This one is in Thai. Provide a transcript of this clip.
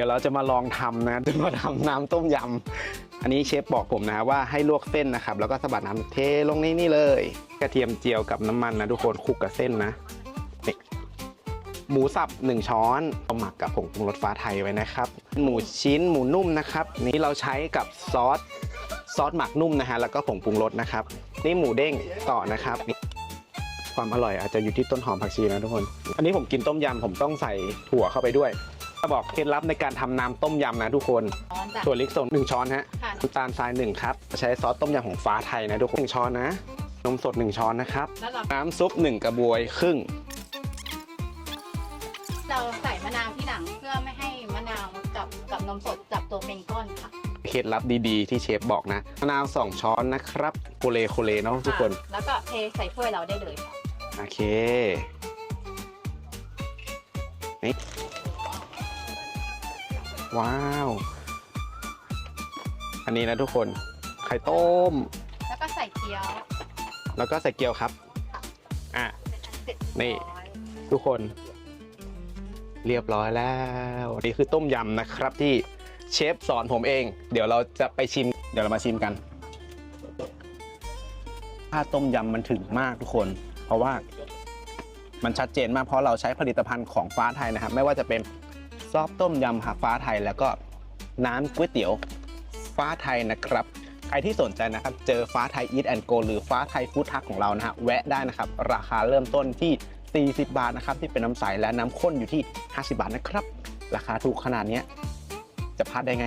ดี๋ยวเราจะมาลองทำนะจะมาทำน้ำต้มยำอันนี้เชฟบอกผมนะว่าให้ลวกเส้นนะครับ แล้วก็สะบัดน้ำเทลงในนี่เลย กระเทียมเจียวกับน้ำมันนะทุกคนคลุกกับเส้นนะนี่หมูสับ1ช้อนเอาหมักกับผงปรุงรสฟ้าไทยไว้นะครับ หมูชิ้นหมูนุ่มนะครับ นี้เราใช้กับซอสซอสหมักนุ่มนะฮะแล้วก็ผงปรุงรสนะครับ นี่หมูเด้งต่อนะครับ ความอร่อยอาจจะอยู่ที่ต้นหอมผักชีนะทุกคน อันนี้ผมกินต้มยำผมต้องใส่ถั่วเข้าไปด้วย บอกเคล็ดลับในการทำน้ำต้มยำนะทุกคนช้อนจ้ะ ถั่วลิกสดหนึ่งช้อนฮะค่ะ น้ำตาลทรายหนึ่งครับใช้ซอสต้มยำของฟ้าไทยนะทุกคนหนึ่งช้อนนะ นมสดหนึ่งช้อนนะครับ แล้วเราน้ำซุปหนึ่งกระบวยครึ่ง เราใส่มะนาวที่หลังเพื่อไม่ให้มะนาวกับกับนมสดจับตัวเป็นก้อนค่ะ เคล็ดลับดีๆ ที่เชฟบอกนะมะนาวสองช้อนนะครับโคเลโคเลเนาะทุกคน แล้วก็เทใส่ถ้วยเราได้เลยค่ะโอเค นี่ ว้าว อันนี้นะทุกคน ไข่ต้ม แล้วก็ใส่เกี๊ยวแล้วก็ใส่เกี๊ยวครับ อะเสร็จนี่ร้อยทุกคน เรียบร้อยแล้ว นี่คือต้มยำนะครับที่เชฟสอนผมเอง เดี๋ยวเราจะไปชิม เดี๋ยวเรามาชิมกัน ถ้าต้มยำมันถึงมากทุกคน เพราะว่ามันชัดเจนมากเพราะเราใช้ผลิตภัณฑ์ของฟ้าไทยนะครับ ไม่ว่าจะเป็น ซอสต้มยำหาฟ้าไทยแล้วก็น้ำก๋วยเตี๋ยวฟ้าไทยนะครับ ใครที่สนใจนะครับ เจอฟ้าไทย Eat and Go หรือฟ้าไทยฟู้ดทักของเรานะฮะแวะได้นะครับ ราคาเริ่มต้นที่ 40 บาทนะครับ ที่เป็นน้ำใสและน้ำข้นอยู่ที่ 50 บาทนะครับ ราคาถูกขนาดนี้จะพลาดได้ไง